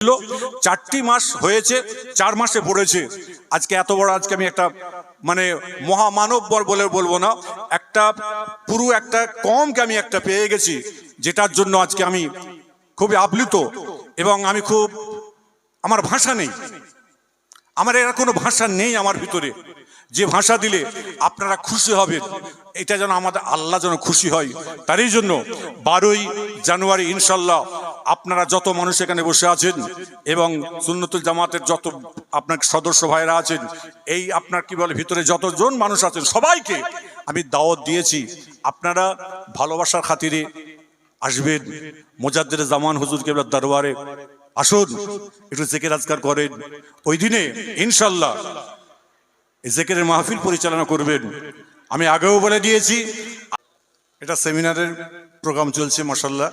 ছিল, চারটি মাস হয়েছে, চার মাসে পড়েছে। আজকে এত বড়, আজকে আমি একটা মানে মহামানব বল বলে বলব না, একটা পুরো একটা কমকে আমি একটা পেয়ে গেছি, যেটার জন্য আজকে আমি খুবই আপ্লুত এবং আমি খুব, আমার ভাষা নেই। আমার এরা কোনো ভাষা নেই আমার ভিতরে। যে ভাষা দিলে আপনারা খুশি হবেন, এটা যেন আমাদের আল্লাহ যেন খুশি হয়। তারই জন্য বারোই জানুয়ারি ইনশাল্লাহ আপনারা যত মানুষ এখানে বসে আছেন এবং সুন্নতুল জামাতের যত আপনার সদস্য ভাইরা আছেন, এই আপনার কি বলে ভিতরে যতজন মানুষ আছেন সবাইকে আমি দাওয়াত দিয়েছি। আপনারা ভালোবাসার খাতিরে আসবেন। মোজাদ্দের জামান হুজুর কেবলার দরবারে আসুন, একটু জেকের আজকার করেন। ওই দিনে ইনশাল্লাহ এই জেকেরের মাহফিল পরিচালনা করবেন। আমি আগেও বলে দিয়েছি, এটা সেমিনারের প্রোগ্রাম চলছে মশাল্লাহ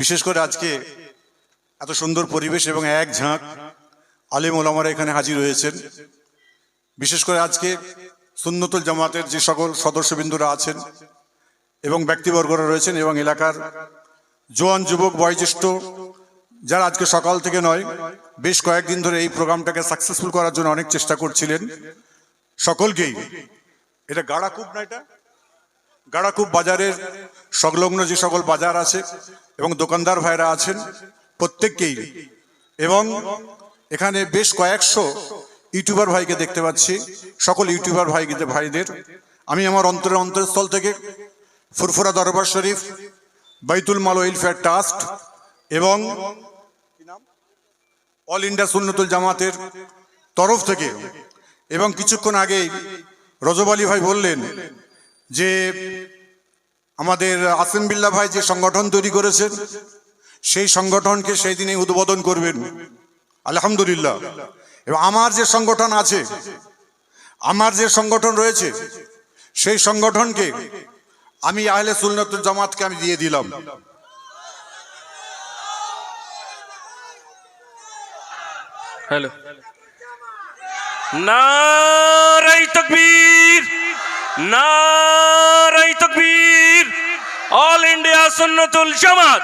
বিশেষ করে আজকে এত সুন্দর পরিবেশ এবং এক ঝাঁক আলিম ওলামারা এখানে হাজির হয়েছেন। বিশেষ করে আজকে সুন্নতুল জামাতের যে সকল সদস্যবৃন্দরা আছেন এবং ব্যক্তিবর্গরা রয়েছেন এবং এলাকার জোয়ান যুবক, বয়োজ্যেষ্ঠ, যারা আজকে সকাল থেকে নয়, বেশ কয়েকদিন ধরে এই প্রোগ্রামটাকে সাকসেসফুল করার জন্য অনেক চেষ্টা করছিলেন। সকলকেই, এটা গাড়াকুব না এটা? গাড়াকুব বাজারের সংলগ্ন যে সকল বাজার আছে এবং দোকানদার ভাইরা আছেন প্রত্যেককেই, এবং এখানে বেশ কয়েকশো ইউটিউবার ভাইকে দেখতে পাচ্ছি, সকল ইউটিউবার ভাই ভাইদের। আমি আমার অন্তরের অন্তরস্থল থেকে ফুরফুরা দরবার শরীফ, বাইতুল মাল ওয়েলফেয়ার ট্রাস্ট এবং অল ইন্ডিয়া সুন্নতুল জামাতের তরফ থেকে, এবং কিছুক্ষণ আগেই রজব আলী ভাই বললেন যে আমাদের আসিম বিল্লা ভাই যে সংগঠন তৈরি করেছেন, সেই সংগঠনকে সেই দিনে উদ্বোধন করবেন। আলহামদুলিল্লাহ। এবং আমার যে সংগঠন আছে, আমার যে সংগঠন রয়েছে, সেই সংগঠনকে আমি আহলে সুন্নতুল জামাতকে আমি দিয়ে দিলাম। হ্যালো। নারাই তকবীর। নারাই তকবীর, অল ইন্ডিয়া সুন্নতুল জামাত।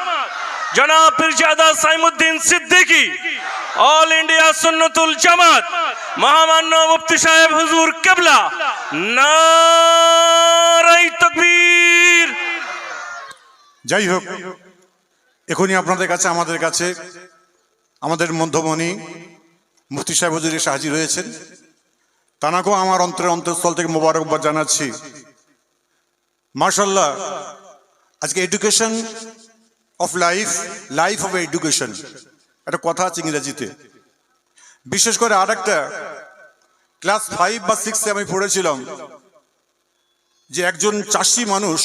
জনাব পীরজাদা সাইমুদ্দিন সিদ্দিকী, অল ইন্ডিয়া সুন্নতুল জামাত। মহামান্য মুফতি সাহেব হুজুর কেবলা নারাই তকবীর। যাই হোক, এখনই আপনাদের কাছে, আমাদের কাছে, আমাদের মধ্যমণি মুফতি সাহেব হুজুর এসে হাজির হয়েছেন। তানাকেও আমার অন্তরের অন্তঃস্থল থেকে মোবারকবাদ জানাচ্ছি। মার্শাল্লাহ আজকে education of life life of education একটা কথা আছে ইংরেজিতে। বিশেষ করে আর একটা ক্লাস ফাইভ বা সিক্সে আমি পড়েছিলাম, যে একজন চাষি মানুষ,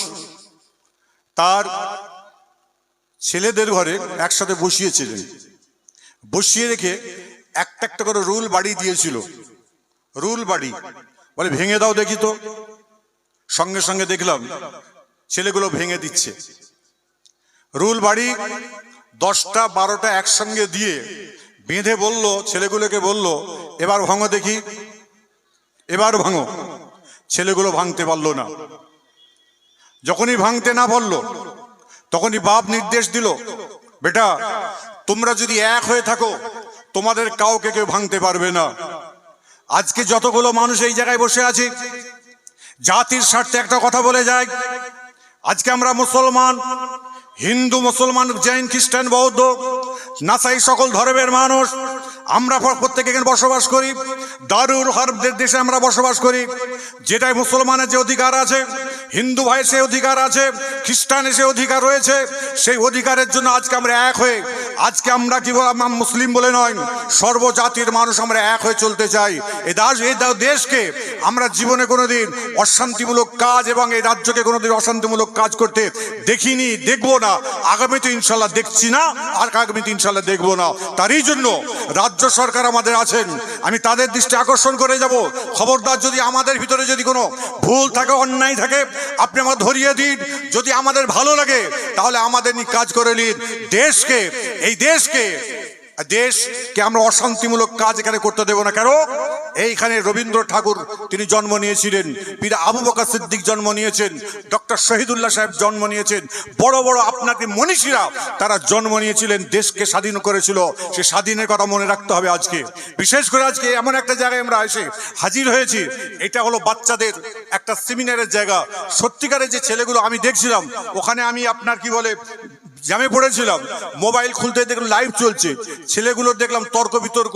তার ছেলেদের ঘরে একসাথে বসিয়েছিলেন। বসিয়ে রেখে একটা একটা করে রুল বাড়ি দিয়েছিল। রুল বাড়ি। বলে, ভেঙে দাও দেখি তো। সঙ্গে সঙ্গে দেখলাম, ছেলেগুলো ভেঙে দিচ্ছে। রুল বাড়ি দশটা, বারোটা একসঙ্গে দিয়ে বেঁধে বলল, ছেলেগুলোকে বলল, এবার ভাঙো দেখি, এবার ভাঙো। ছেলেগুলো ভাঙতে পারল না। যখনই ভাঙতে না পারল, তখনই বাপ নির্দেশ দিল, বেটা, তোমরা যদি এক হয়ে থাকো, তোমাদের কাউকে কেউ ভাঙতে পারবে না। আজকে যতগুলো মানুষ এই জায়গায় বসে আছে, জাতির স্বার্থে একটা কথা বলে যায়। আজকে আমরা মুসলমান, হিন্দু, মুসলমান, জৈন, খ্রিস্টান, বৌদ্ধ, নাসাই সকল ধর্মের মানুষ, আমরা প্রত্যেকে এখানে বসবাস করি। দারুর হরবদের দেশে আমরা বসবাস করি। যেটাই মুসলমানের যে অধিকার আছে, হিন্দু ভাইয়ের সে অধিকার আছে, খ্রিস্টানের সে অধিকার রয়েছে, সেই অধিকারের জন্য আজকে আমরা এক হয়ে আজকে আমরা কি মুসলিম বলে নয়, সর্বজাতির মানুষ আমরা এক হয়ে চলতে চাই। এ দাস এই দেশকে আমরা জীবনে কোনোদিন অশান্তিমূলক কাজ এবং এই রাজ্যকে কোনোদিন অশান্তিমূলক কাজ করতে দেখিনি, দেখব না। আগামীতে ইনশাল্লাহ দেখছি না, আর আগামীতে ইনশাল্লাহ দেখব না। তারই জন্য রাজ্য সরকার আমাদের আছেন, আমি তাদের দৃষ্টি আকর্ষণ করে যাব। খবরদার যদি আমাদের ভিতরে যদি কোনো ভুল থাকে, অন্যায় থাকে, আপনি আমার ধরিয়ে দিন। যদি আমাদের ভালো লাগে, তাহলে আমাদের নিয়ে কাজ করে নিন। দেশকে এই দেশকে দেশকে আমরা অশান্তিমূলক কাজ এখানে করতে দেব না। কেন? এইখানে রবীন্দ্র ঠাকুর তিনি জন্ম নিয়েছিলেন, পীর আবু বকা সিদ্দিক জন্ম নিয়েছেন, ডক্টর শহীদুল্লাহ সাহেব জন্ম নিয়েছেন, বড় বড় আপনাকে মনীষীরা তারা জন্ম নিয়েছিলেন, দেশকে স্বাধীন করেছিল, সে স্বাধীনের কথা মনে রাখতে হবে আজকে। বিশেষ করে আজকে এমন একটা জায়গায় আমরা এসে হাজির হয়েছি, এটা হলো বাচ্চাদের একটা সেমিনারের জায়গা। সত্যিকারের যে ছেলেগুলো, আমি দেখছিলাম, ওখানে আমি আপনার কি বলে জ্যামে পড়েছিলাম, মোবাইল খুলতে দেখলাম লাইভ চলছে। ছেলেগুলোর দেখলাম তর্ক বিতর্ক।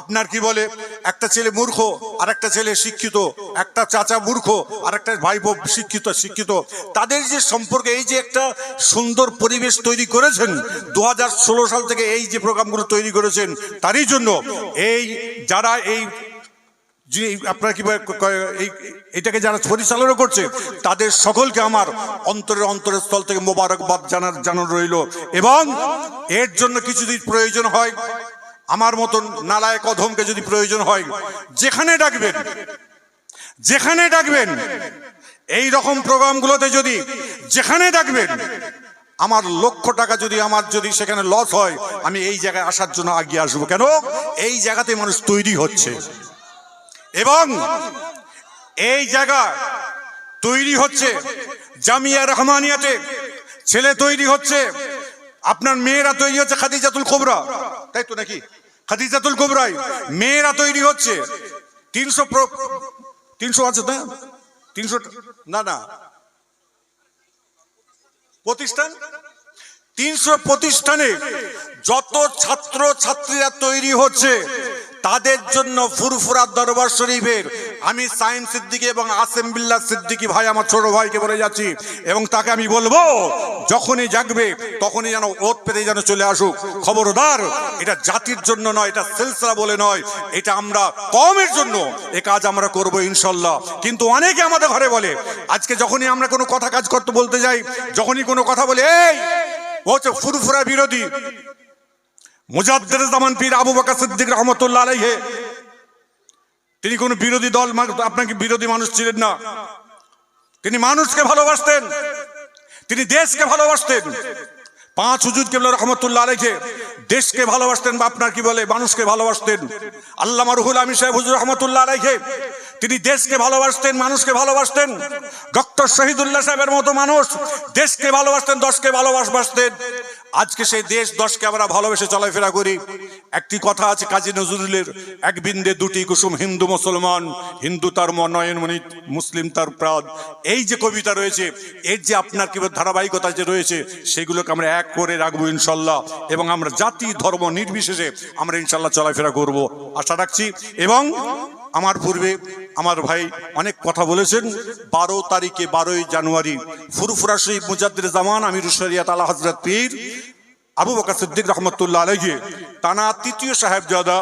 আপনার কি বলে? একটা ছেলে মূর্খ আর একটা ছেলে শিক্ষিত। একটা চাচা মূর্খ আর একটা ভাই বোন শিক্ষিত শিক্ষিত। তাদের যে সম্পর্কে এই যে একটা সুন্দর পরিবেশ তৈরি করেছেন দু হাজার ষোলো সাল থেকে এই যে প্রোগ্রামগুলো তৈরি করেছেন, তারই জন্য এই যারা এই যিনি আপনারা কি এই এটাকে যারা পরিচালনা করছে, তাদের সকলকে আমার অন্তরের অন্তরের স্থল থেকে মোবারকবাদ জানার জানানো রইল। এবং এর জন্য কিছু যদি প্রয়োজন হয়, আমার মতন নালায়ক অধমকে যদি প্রয়োজন হয়, যেখানে ডাকবেন যেখানে ডাকবেন, এই রকম প্রোগ্রামগুলোতে যদি যেখানে ডাকবেন, আমার লক্ষ টাকা যদি আমার যদি সেখানে লস হয়, আমি এই জায়গায় আসার জন্য আগিয়ে আসব। কেন? এই জায়গাতে মানুষ তৈরি হচ্ছে। এবং এই জায়গা তৈরি হচ্ছে জামিয়া রহমানিয়াতে। ছেলে তৈরি হচ্ছে, আপনার মেয়েরা তৈরি হচ্ছে খাদিজাতুল কোবরা। তাই তো নাকি? খাদিজাতুল কোবরাই মেয়েরা তৈরি হচ্ছে। তিনশো তিনশো আছে না তিনশো, না না। প্রতিষ্ঠান? তিনশো প্রতিষ্ঠানে যত ছাত্র ছাত্রীরা তৈরি হচ্ছে তাদের জন্য ফুরফুরা দরবার শরীফের। আমি সাইন সিদ্দিকি এবং আসেম বিল্লাহ সিদ্দিকি ভাই, আমার ছোট ভাইকে বলে যাচ্ছি এবং তাকে আমি বলব, যখনই জাগবে তখনই যেন ওত পেতে যেন চলে আসুক। খবরদার, এটা জাতির জন্য নয়, এটা সিলসিলা বলে নয়, এটা আমরা কমের জন্য এ কাজ আমরা করব ইনশাল্লাহ। কিন্তু অনেকে আমাদের ঘরে বলে, আজকে যখনই আমরা কোনো কথা কাজ করতে বলতে যাই, যখনই কোনো কথা বলে, এই, ও হচ্ছে ফুরফুরা বিরোধী। মুজাদ্দের জামান পীর আবু বকর সিদ্দিক রহমতুল্লাহ আলাইহে। তিনি কোনো বিরোধী দল আপনাকে বিরোধী মানুষ ছিলেন না। তিনি মানুষকে ভালোবাসতেন। তিনি দেশকে ভালোবাসতেন। পাঁচ হুজুর কেবল রহমতুল্লাহ আলাইকে দেশকে ভালোবাসতেন বা আপনার কি বলে, মানুষকে ভালোবাসতেন। আল্লাহ রুহুল আমির সাহেব হুজুর রহমতুল্লাহ আলাইকে তিনি দেশকে ভালোবাসতেন, মানুষকে ভালোবাসতেন। ডক্টর শহীদুল্লাহ সাহেবের মতো মানুষ দেশকে ভালোবাসতেন, দশকে ভালোবাসবাসতেন আজকে সেই দেশ দশকে আমরা ভালোবেসে চলাফেরা করি। একটি কথা আছে কাজী নজরুলের, এক বিন্দে দুটি কুসুম, হিন্দু মুসলমান, হিন্দু তার নয়নমণি মুসলিম তার প্রাণ। এই যে কবিতা রয়েছে, এর যে আপনার কি ধারাবাহিকতা যে রয়েছে, সেগুলোকে আমরা এক করে রাখব ইনশাল্লাহ, এবং আমরা জাতি ধর্ম নির্বিশেষে আমরা ইনশাল্লাহ চলাফেরা করব। আশা রাখছি, এবং আমার পূর্বে আমার ভাই অনেক কথা বলেছেন। বারো তারিখে বারোই জানুয়ারি ফুরফুরা শরীফ মুজাদ্দির জামান আমির শরিয়াত আলা হজরত পীর আবু বকর সিদ্দিক রহমতুল্লাহ আলহী তানা তৃতীয় সাহেব সাহেবজাদা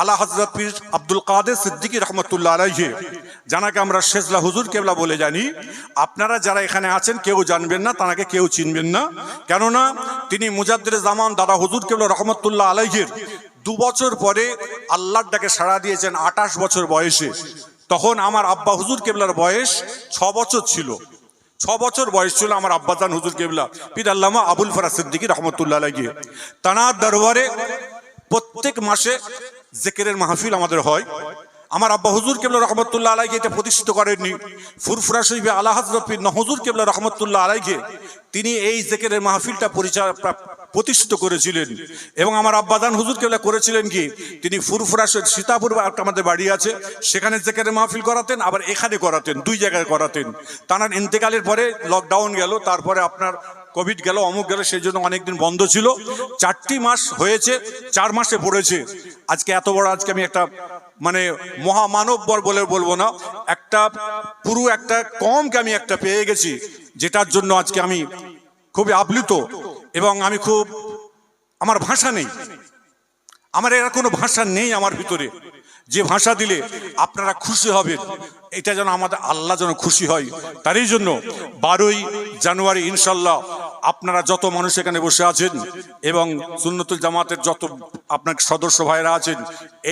আলা হজরত পীর আব্দুল কাদের সিদ্দিকী রহমতুল্লাহ আলহী জানাকে আমরা শেজলা হুজুর কেবলা বলে জানি। আপনারা যারা এখানে আছেন, কেউ জানবেন না তানাকে কেউ চিনবেন না। কেননা তিনি মুজাদ্দির জামান দাদা হুজুর কেবলা রহমতুল্লাহ আলহীর দু বছর পরে আল্লাহর ডাকে সাড়া দিয়েছেন আঠাশ বছর বয়সে। তখন আমার আব্বা হুজুর কেবলার বয়স ছ বছর ছিল। ছ বছর বয়স ছিল আমার আব্বাজান হুজুর কেবলা। পীর আল্লামা আবুল ফরাজ সিদ্দিকী রহমতুল্লাহ লাগিয়ে তানার দরবারে প্রত্যেক মাসে জেকেরের মাহফিল আমাদের হয়। আমার আব্বা হুজুর কেবলা রহমতুল্লাহ আলাইকে এটা প্রতিষ্ঠিত করেননি। ফুরফুরা শরীফে আল্লাহ হজরত পীর নহজুর কেবলা রহমতুল্লাহ আলাইকে তিনি এই জেকেরের মাহফিলটা পরিচালনা প্রতিষ্ঠিত করেছিলেন। এবং আমার আব্বাদান হুজুর কেবলা করেছিলেন কি? তিনি ফুরফুরা সীতাপুর আমাদের বাড়ি আছে। সেখানে জেকেরের মাহফিল করাতেন, আবার এখানে করাতেন, দুই জায়গায় করাতেন। তার ইন্তেকালের পরে লকডাউন গেল, তারপরে আপনার কোভিড গেল, অমুক গেল, সেই জন্য অনেকদিন বন্ধ ছিল। চারটি মাস হয়েছে, চার মাসে পড়েছে। আজকে এত বড়, আজকে আমি একটা মানে মহামানব বর বলে বলব না, একটা পুরো একটা কমকে আমি একটা পেয়ে গেছি, যেটার জন্য আজকে আমি খুবই আপ্লুত। এবং আমি খুব, আমার ভাষা নেই। আমার এরা কোনো ভাষা নেই আমার ভিতরে। যে ভাষা দিলে আপনারা খুশি হবেন, এটা যেন আমাদের আল্লাহ যেন খুশি হয়। তারই জন্য বারোই জানুয়ারি ইনশাল্লাহ আপনারা যত মানুষ এখানে বসে আছেন এবং সুন্নতুল জামাতের যত আপনার সদস্য ভাইরা আছেন,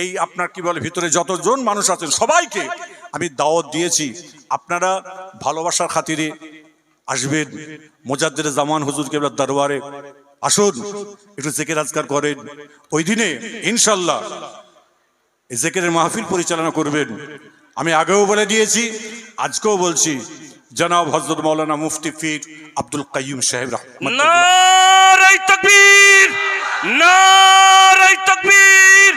এই আপনার কি বলে ভিতরে যতজন মানুষ আছেন সবাইকে আমি দাওয়াত দিয়েছি। আপনারা ভালোবাসার খাতিরে আসবেন। মোজাদ্দের জামান হুজুর কেবলার দরবারে আসুন, একটু জেকের আজকার করেন। ওই দিনে ইনশাল্লাহ এই জেকেরের মাহফিল পরিচালনা করবেন। আমি আগেও বলে দিয়েছি, আজকেও বলছি, জনাব হজরত মৌলানা মুফতি ফির আব্দুল কাইয়ুম সাহেব তকবীর তকবীর।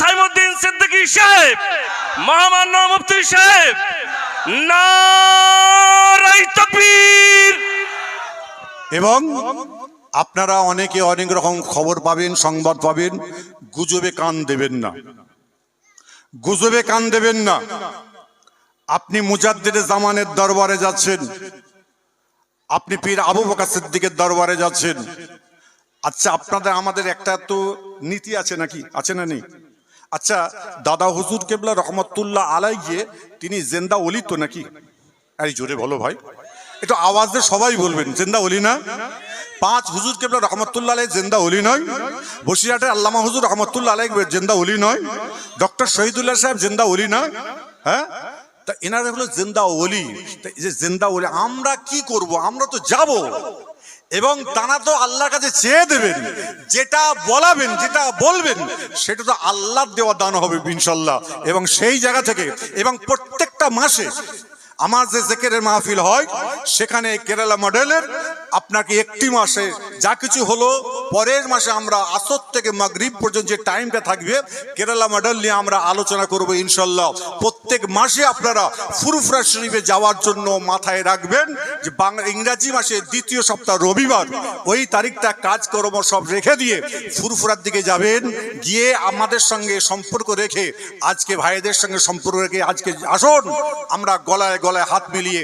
সাইমুদ্দিন সিদ্দিকী সাহেব, মহামান্য মুফতি সাহেব তকবীর এবং আপনারা অনেকে অনেক রকম খবর পাবেন, সংবাদ পাবেন। গুজবে কান দেবেন না। গুজবে কান দেবেন না। আপনি মুজাদ্দিদ জামানের দরবারে যাচ্ছেন। আপনি পীর আবু বকর সিদ্দিকের দরবারে যাচ্ছেন। আচ্ছা আপনাদের, আমাদের একটা তো নীতি আছে নাকি? আছে না নেই? আচ্ছা দাদা হুজুর কেবলা রহমতুল্লাহ আলাই গিয়ে তিনি জেন্দা অলিত নাকি? আরে জোরে বলো ভাই। এটা আওয়াজ দিয়ে সবাই বলবেন, জেন্দা অলি না। পাঁচ হুজুর কেবলা রহমতুল্লাহ আলাই জেন্দা অলি নয়। বসিরহাটের আল্লামা হুজুর রহমতুল্লাহ আলাই জেন্দা অলি নয়। ডক্টর শহীদুল্লাহ সাহেব জেন্দা অলি নয় হ্যাঁ? তা এনারা হলো জেন্দা এই যে জেন্দা অলি, আমরা কি করব? আমরা তো যাব। এবং তারা তো আল্লাহর কাছে চেয়ে দেবেন, যেটা বলাবেন, যেটা বলবেন, সেটা তো আল্লাহর দেওয়া দান হবে ইনশাল্লাহ। এবং সেই জায়গা থেকে, এবং প্রত্যেকটা মাসে আমার যে জেকেরের মাহফিল হয়, সেখানে কেরালা মডেলের আপনাকে একটি মাসে যা কিছু হলো, পরের মাসে আমরা আসর থেকে মাগরিব পর্যন্ত যে টাইমটা থাকবে, কেরালা মডেল নিয়ে আমরা আলোচনা করব ইনশাল্লাহ প্রত্যেক মাসে আপনারা ফুরফুরা শরীফে যাওয়ার জন্য মাথায় রাখবেন যে বাংলা ইংরাজি মাসে দ্বিতীয় সপ্তাহ রবিবার, ওই তারিখটা কাজকর্ম সব রেখে দিয়ে ফুরফুরার দিকে যাবেন, গিয়ে আমাদের সঙ্গে সম্পর্ক রেখে, আজকে ভাইদের সঙ্গে সম্পর্ক রেখে আজকে আসুন, আমরা গলায় গলায় হাত মিলিয়ে